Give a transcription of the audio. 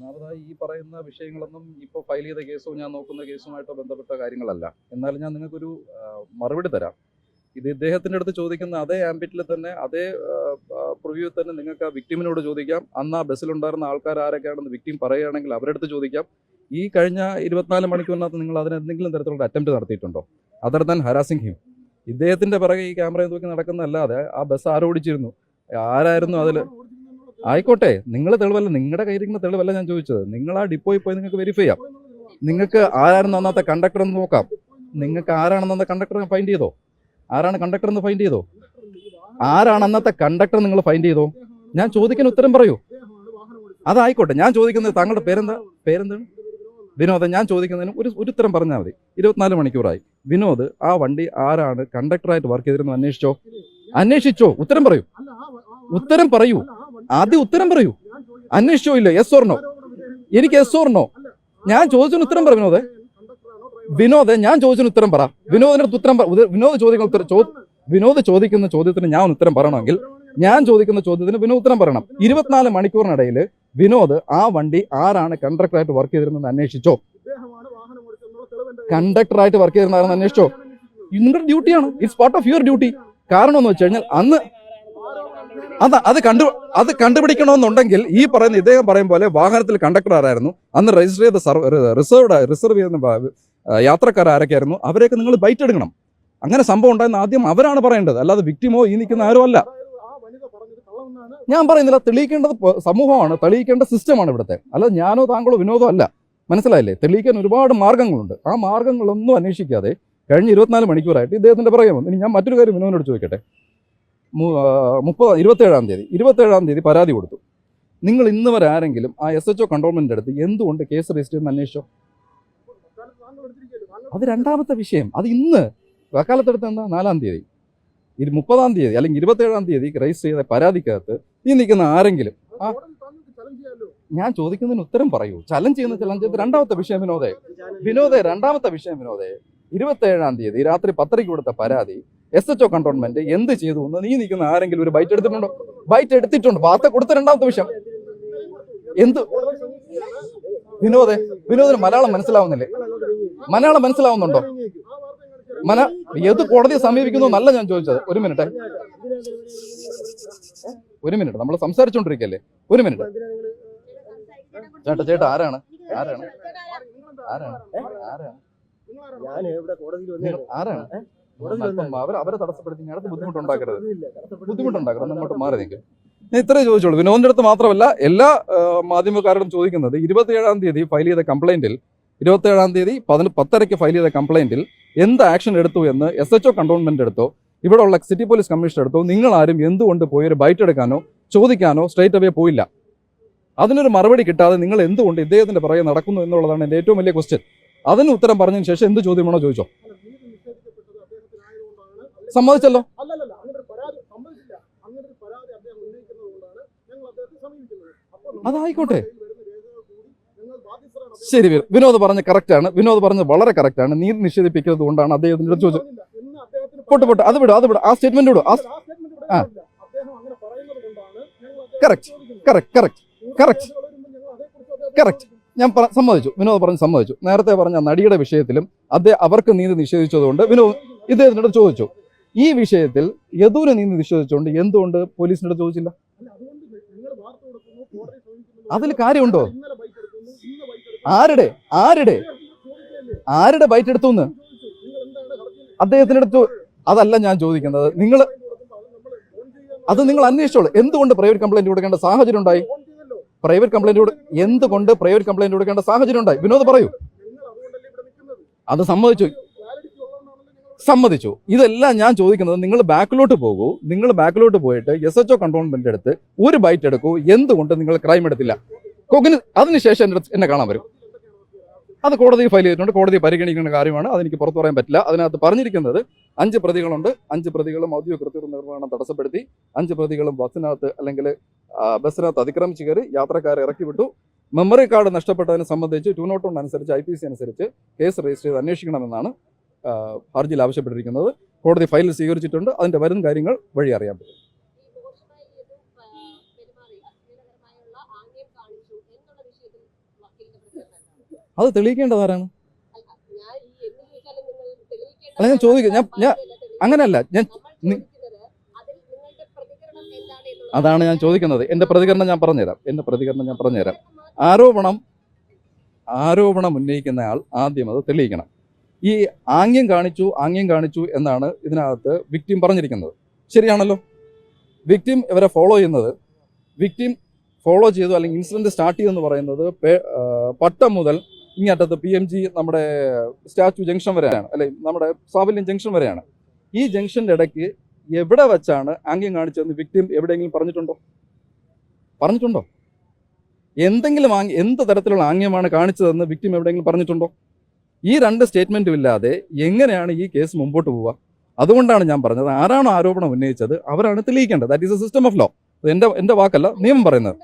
ഒന്നാമതായി ഈ പറയുന്ന വിഷയങ്ങളൊന്നും ഇപ്പോൾ ഫയൽ ചെയ്ത കേസോ ഞാൻ നോക്കുന്ന കേസുമായിട്ട് ബന്ധപ്പെട്ട കാര്യങ്ങളല്ല. എന്നാലും ഞാൻ നിങ്ങൾക്കൊരു മറുപടി തരാം. ഇത് ഇദ്ദേഹത്തിന്റെ അടുത്ത് ചോദിക്കുന്ന അതേ ആംബിറ്റിൽ തന്നെ അതേ പ്രിവ്യൂ തന്നെ നിങ്ങൾക്ക് ആ വിക്ടിമിനോട് ചോദിക്കാം. അന്ന് ആ ബസ്സിലുണ്ടായിരുന്ന ആൾക്കാർ ആരൊക്കെയാണെന്ന് വിക്ടിം പറയുകയാണെങ്കിൽ അവരുടെ അടുത്ത് ചോദിക്കാം. ഈ കഴിഞ്ഞ ഇരുപത്തിനാല് മണിക്കൂറിനകത്ത് നിങ്ങൾ അതിന് എന്തെങ്കിലും തരത്തിലുള്ള അറ്റംപ്റ്റ് നടത്തിയിട്ടുണ്ടോ? അതർ ദാൻ ഹരാസിംഗ് ഹിം ഇദ്ദേഹത്തിന്റെ പിറകെ ഈ ക്യാമറയിൽ നോക്കി നടക്കുന്നതല്ലാതെ ആ ബസ് ആരോടിച്ചിരുന്നു ആരായിരുന്നു അതിൽ ആയിക്കോട്ടെ നിങ്ങൾ തെളിവല്ല നിങ്ങളുടെ കയ്യിരിക്കുന്ന തെളിവല്ല ഞാൻ ചോദിച്ചത്. നിങ്ങൾ ആ ഡിപ്പോയിൽ പോയി നിങ്ങൾക്ക് വെരിഫൈ ചെയ്യാം. നിങ്ങൾക്ക് ആരായിരുന്നു അന്നത്തെ കണ്ടക്ടർ എന്ന് നോക്കാം. നിങ്ങൾക്ക് ആരാണെന്ന് അന്ന കണ്ടക്ടർ ഫൈൻഡ് ചെയ്തോ? ആരാണ് കണ്ടക്ടർ എന്ന് ഫൈൻഡ് ചെയ്തോ? ആരാണ് അന്നത്തെ കണ്ടക്ടർ നിങ്ങൾ ഫൈൻഡ് ചെയ്തോ? ഞാൻ ചോദിക്കുന്ന ഉത്തരം പറയൂ. അതായിക്കോട്ടെ ഞാൻ ചോദിക്കുന്നത് താങ്കളുടെ പേരെന്താ? പേരെന്താണ്? വിനോദ് ഞാൻ ചോദിക്കുന്നതിന് ഒരു ഒരു ഉത്തരം പറഞ്ഞാൽ മതി. ഇരുപത്തിനാല് മണിക്കൂറായി. വിനോദ് ആ വണ്ടി ആരാണ് കണ്ടക്ടറായിട്ട് വർക്ക് ചെയ്തിരുന്നത്? അന്വേഷിച്ചോ? അന്വേഷിച്ചോ ഉത്തരം പറയൂ. ഉത്തരം പറയൂ. ആദ്യം ഉത്തരം പറയൂ. അന്വേഷിച്ചോ ഇല്ല? എസ് ഓർണോ എനിക്ക് എസ് ഓർണോ ഞാൻ ചോദിച്ചതിന് ഉത്തരം പറ വിനോദ്. വിനോദ് ഞാൻ ചോദിച്ചതിന് ഉത്തരം പറ. വിനോദിന്റെ ഉത്തരം പറ. വിനോദ് ചോദിക്കുന്ന ഉത്തരം വിനോദ് ചോദിക്കുന്ന ചോദ്യത്തിന് ഞാൻ ഉത്തരം പറയണമെങ്കിൽ ഞാൻ ചോദിക്കുന്ന ചോദ്യത്തിന് വിനോദ് ഉത്തരം പറയണം. ഇരുപത്തിനാല് മണിക്കൂറിനിടയിൽ വിനോദ് ആ വണ്ടി ആരാണ് കണ്ടക്ടറായിട്ട് വർക്ക് ചെയ്തിരുന്നത് അന്വേഷിച്ചോ? കണ്ടക്ടറായിട്ട് വർക്ക് ചെയ്തിരുന്നാണെന്ന് അന്വേഷിച്ചോ? നിങ്ങളുടെ ഡ്യൂട്ടിയാണ് it's part of your duty കാരണം എന്ന് വെച്ച് കഴിഞ്ഞാൽ അന്ന് അത് അത് കണ്ടു അത് കണ്ടുപിടിക്കണമെന്നുണ്ടെങ്കിൽ ഈ പറയുന്ന ഇദ്ദേഹം പറയും പോലെ വാഹനത്തിൽ കണ്ടക്ടർ ആരായിരുന്നു? അന്ന് രജിസ്റ്റർ ചെയ്ത റിസർവ്ഡ് റിസർവ് ചെയ്യുന്ന യാത്രക്കാർ ആരൊക്കെയായിരുന്നു? അവരെയൊക്കെ നിങ്ങൾ ബൈറ്റ് എടുക്കണം. അങ്ങനെ സംഭവം ഉണ്ടായെന്ന് ആദ്യം അവരാണ് പറയേണ്ടത്. അല്ലാതെ വിക്ടിമോ ഈ നിൽക്കുന്ന ആരും അല്ല. ഞാൻ പറയുന്നില്ല തെളിയിക്കേണ്ടത് സമൂഹമാണ് തെളിയിക്കേണ്ട സിസ്റ്റമാണ് ഇവിടുത്തെ. അല്ലാതെ ഞാനോ താങ്കളോ വിനോദോ അല്ല. മനസ്സിലായില്ലേ? തെളിയിക്കാൻ ഒരുപാട് മാർഗങ്ങളുണ്ട്. ആ മാർഗങ്ങളൊന്നും അന്വേഷിക്കാതെ കഴിഞ്ഞ ഇരുപത്തിനാല് മണിക്കൂറായിട്ട് ഇദ്ദേഹത്തിന്റെ പറയാൻ വന്നു. ഇനി ഞാൻ മറ്റൊരു കാര്യം വിനോദിനോട് ചോദിക്കട്ടെ? മുപ്പത് ഇരുപത്തേഴാം തീയതി ഇരുപത്തേഴാം തീയതി പരാതി കൊടുത്തു. നിങ്ങൾ ഇന്ന് വരെ ആരെങ്കിലും ആ എസ് എച്ച് ഒ കൺട്രോൾമെന്റ് അടുത്ത് എന്തുകൊണ്ട് കേസ് രജിസ്റ്റർ ചെയ്യുന്ന അന്വേഷിച്ചോ? അത് രണ്ടാമത്തെ വിഷയം. അത് ഇന്ന് വക്കാലത്തെടുത്ത് എന്താ? നാലാം തീയതി. ഇരു മുപ്പതാം തീയതി അല്ലെങ്കിൽ ഇരുപത്തേഴാം തീയതി രജിസ്റ്റർ ചെയ്ത പരാതിക്കകത്ത് ഈ നിൽക്കുന്ന ആരെങ്കിലും ഞാൻ ചോദിക്കുന്നതിന് ഉത്തരം പറയൂ. ചലഞ്ച് ചെയ്യുന്ന ചലഞ്ച് രണ്ടാമത്തെ വിഷയം വിനോദേ. വിനോദേ രണ്ടാമത്തെ വിഷയം വിനോദേ. ഇരുപത്തേഴാം തീയതി രാത്രി പത്തരയ്ക്ക് കൊടുത്ത പരാതി എസ് എച്ച് ഒ കണ്ടോൺമെന്റ് എന്ത് ചെയ്തു എന്ന് നീ നിൽക്കുന്ന ആരെങ്കിലും ഒരു ബൈറ്റ് എടുത്തിട്ടുണ്ടോ? ബൈറ്റ് എടുത്തിട്ടുണ്ട്. വാർത്ത കൊടുത്ത രണ്ടാമത്തെ വിഷയം എന്ത്? വിനോദേ വിനോദിന് മലയാളം മനസ്സിലാവുന്നില്ലേ? മലയാളം മനസ്സിലാവുന്നുണ്ടോ? മന ഏത് കോടതിയെ സമീപിക്കുന്നു നല്ല ഞാൻ ചോദിച്ചത്. ഒരു മിനിറ്റ്. ഒരു മിനിറ്റ്. നമ്മൾ സംസാരിച്ചോണ്ടിരിക്കല്ലേ? ഒരു മിനിറ്റ്. ചേട്ടാ ചേട്ടാ ആരാണ്? ആരാണ്? ആരാണ്? ആരാണ്? ആരാണ്? അവർ അവരെ തടസ്സപ്പെടുത്തി ബുദ്ധിമുട്ടുണ്ടാക്കരുത്. ബുദ്ധിമുട്ടുണ്ടാക്കരുത്. അങ്ങോട്ട് മാറി നിൽക്കും ഞാൻ ഇത്രേ ചോദിച്ചോളൂ വിനോദിന്റെ അടുത്ത് മാത്രമല്ല എല്ലാ മാധ്യമക്കാരോടും ചോദിക്കുന്നത് ഇരുപത്തിയേഴാം തീയതി ഫയൽ ചെയ്ത കംപ്ലൈന്റിൽ ഇരുപത്തിയേഴാം തീയതി പതിന് പത്തരയ്ക്ക് ഫയൽ ചെയ്ത കംപ്ലൈന്റിൽ എന്ത് ആക്ഷൻ എടുത്തു എന്ന് എസ് എച്ച് ഒ കണ്ടോൺമെന്റ് എടുത്തോ ഇവിടെ ഉള്ള സിറ്റി പോലീസ് കമ്മീഷണർ എടുത്തോ നിങ്ങൾ ആരും എന്തുകൊണ്ട് പോയി ഒരു ബൈറ്റ് എടുക്കാനോ ചോദിക്കാനോ സ്ട്രേറ്റ് അവേ പോയില്ല. അതിനൊരു മറുപടി കിട്ടാതെ നിങ്ങൾ എന്തുകൊണ്ട് ഇദ്ദേഹത്തിന്റെ പുറകെ നടക്കുന്നു എന്നുള്ളതാണ് എന്റെ ഏറ്റവും വലിയ ക്വസ്റ്റ്യൻ അതിന് ഉത്തരം പറഞ്ഞതിന് ശേഷം എന്ത് ചോദ്യം വേണോ ചോദിച്ചോ സമ്മതിച്ചല്ലോ അല്ലല്ല അങ്ങനെ ഒരു പരാതി സമ്മതിച്ചില്ല അങ്ങനെ ഒരു പരാതി അദ്ദേഹം ഉന്നയിക്കുന്നത് കൊണ്ടാണ് ഞങ്ങൾ അദ്ദേഹത്തെ സമീപിക്കുന്നത് അപ്പോൾ നമ്മുടെ അതായിക്കോട്ടെ. ശരി വിനോദ് പറഞ്ഞ കറക്റ്റ് ആണ്. വിനോദ് പറഞ്ഞത് വളരെ കറക്റ്റ് ആണ്. നീതി നിഷേധിപ്പിക്കുന്നത് കൊണ്ടാണ് അദ്ദേഹത്തിന്റെ അടുത്ത് ചോദിച്ചത്. പൊട്ട് പൊട്ട്. അദ്ദേഹത്തിന് അത് വിടും അത് വിടും. ആ സ്റ്റേറ്റ്മെന്റ് വിടും ആ correct correct. Correct correct Correct. ഞാൻ സമ്മതിച്ചു. വിനോദ് പറഞ്ഞ് സമ്മതിച്ചു. നേരത്തെ പറഞ്ഞ നടിയുടെ വിഷയത്തിലും അദ്ദേഹം അവർക്ക് നീതി നിഷേധിച്ചതുകൊണ്ട് വിനോദ് ഇദ്ദേഹത്തിനോട് ചോദിച്ചു. ഈ വിഷയത്തിൽ യദൂരെ നീന്ന് നിഷേധിച്ചുകൊണ്ട് എന്തുകൊണ്ട് പോലീസിനോട് ചോദിച്ചില്ല? അതിൽ കാര്യമുണ്ടോ? ആരുടെ? ആരുടെ? ആരുടെ ബൈറ്റ് എടുത്തു എന്ന് അദ്ദേഹത്തിന്റെ അടുത്ത് അതല്ല ഞാൻ ചോദിക്കുന്നത്. നിങ്ങൾ അത് നിങ്ങൾ അന്വേഷിച്ചോളൂ. എന്തുകൊണ്ട് പ്രൈവറ്റ് കംപ്ലൈന്റ് കൊടുക്കേണ്ട സാഹചര്യം ഉണ്ടായി? പ്രൈവറ്റ് കംപ്ലൈന്റ് എന്തുകൊണ്ട് പ്രൈവറ്റ് കംപ്ലൈന്റ് കൊടുക്കേണ്ട സാഹചര്യം ഉണ്ടായി? വിനോദ് പറയൂ. അത് സമ്മതിച്ചു. സമ്മതിച്ചു. ഇതെല്ലാം ഞാൻ ചോദിക്കുന്നത് നിങ്ങൾ ബാക്കിലോട്ട് പോകൂ. നിങ്ങൾ ബാക്കിലോട്ട് പോയിട്ട് എസ് എച്ച് ഒ കണ്ടോൺമെന്റ് എടുത്ത് ഒരു ബൈറ്റ് എടുക്കൂ. എന്തുകൊണ്ട് നിങ്ങൾ ക്രൈം എടുത്തില്ല? കൊക്കിന് അതിനുശേഷം എന്റെ എന്നെ കാണാൻ വരും. അത് കോടതി ഫയൽ ചെയ്തിട്ടുണ്ട്. കോടതി പരിഗണിക്കുന്ന കാര്യമാണ്. അതെനിക്ക് പുറത്തു പറയാൻ പറ്റില്ല. അതിനകത്ത് പറഞ്ഞിരിക്കുന്നത് അഞ്ച് പ്രതികളുണ്ട്. അഞ്ച് പ്രതികളും ഔദ്യോഗിക കൃത്യ നിർവഹണം തടസ്സപ്പെടുത്തി. അഞ്ച് പ്രതികളും ബസ്സിനകത്ത് അല്ലെങ്കിൽ ബസ്സിനകത്ത് അതിക്രമിച്ച് കയറി യാത്രക്കാരെ ഇറക്കി വിട്ടു. മെമ്മറി കാർഡ് നഷ്ടപ്പെട്ടതിനെ സംബന്ധിച്ച് ടു നോട്ട് വൺ അനുസരിച്ച് ഐ പി സി അനുസരിച്ച് കേസ് രജിസ്റ്റർ ചെയ്ത് അന്വേഷിക്കണമെന്നാണ് ഹർജിയിൽ ആവശ്യപ്പെട്ടിരിക്കുന്നത് കോടതി ഫയൽ സ്വീകരിച്ചിട്ടുണ്ട്. അതിന്റെ വരും കാര്യങ്ങൾ വഴി അറിയാൻ പറ്റും. അത് തെളിയിക്കേണ്ടത് ആരാണ്? ഞാൻ ഈ എന്ന് നിങ്ങൾ തെളിയിക്കേണ്ട അല്ല, ഞാൻ ചോദിക്കാം. ഞാൻ- ഞാൻ- അങ്ങനെയല്ല. ഞാൻ അതാണ് ഞാൻ ചോദിക്കുന്നത്. എന്റെ പ്രതികരണം ഞാൻ പറഞ്ഞുതരാം. എന്റെ പ്രതികരണം ഞാൻ പറഞ്ഞുതരാം. ആരോപണം ആരോപണം ഉന്നയിക്കുന്നയാൾ ആദ്യം അത് തെളിയിക്കണം. ഈ ആംഗ്യം കാണിച്ചു ആംഗ്യം കാണിച്ചു എന്നാണ് ഇതിനകത്ത് വിക്ടിം പറഞ്ഞിരിക്കുന്നത്. ശരിയാണല്ലോ. വിക്ടിം ഇവരെ ഫോളോ ചെയ്യുന്നത്. വിക്ടിം ഫോളോ ചെയ്തു അല്ലെങ്കിൽ ഇൻസിഡന്റ് സ്റ്റാർട്ട് ചെയ്തെന്ന് പറയുന്നത് പട്ടം മുതൽ ഇങ്ങോട്ടത്ത് പി എം ജി നമ്മുടെ സ്റ്റാച്യു ജംഗ്ഷൻ വരെയാണ്. അല്ലെ നമ്മുടെ സാഫല്യം ജംഗ്ഷൻ വരെയാണ്. ഈ ജംഗ്ഷന്റെ ഇടയ്ക്ക് എവിടെ വെച്ചാണ് ആംഗ്യം കാണിച്ചതെന്ന് വിക്ടിം എവിടെയെങ്കിലും പറഞ്ഞിട്ടുണ്ടോ? പറഞ്ഞിട്ടുണ്ടോ? എന്തെങ്കിലും ആംഗ്യം എന്ത് തരത്തിലുള്ള ആംഗ്യമാണ് കാണിച്ചതെന്ന് വിക്ടിം എവിടെയെങ്കിലും പറഞ്ഞിട്ടുണ്ടോ? ഈ രണ്ട് സ്റ്റേറ്റ്മെന്റും ഇല്ലാതെ എങ്ങനെയാണ് ഈ കേസ് മുമ്പോട്ട് പോവുക? അതുകൊണ്ടാണ് ഞാൻ പറഞ്ഞത്. ആരാണോ ആരോപണം ഉന്നയിച്ചത് അവരാണ് തെളിയിക്കേണ്ടത്. That is a system of law എന്റെ എന്റെ വാക്കല്ല നിയമം പറയുന്നത്.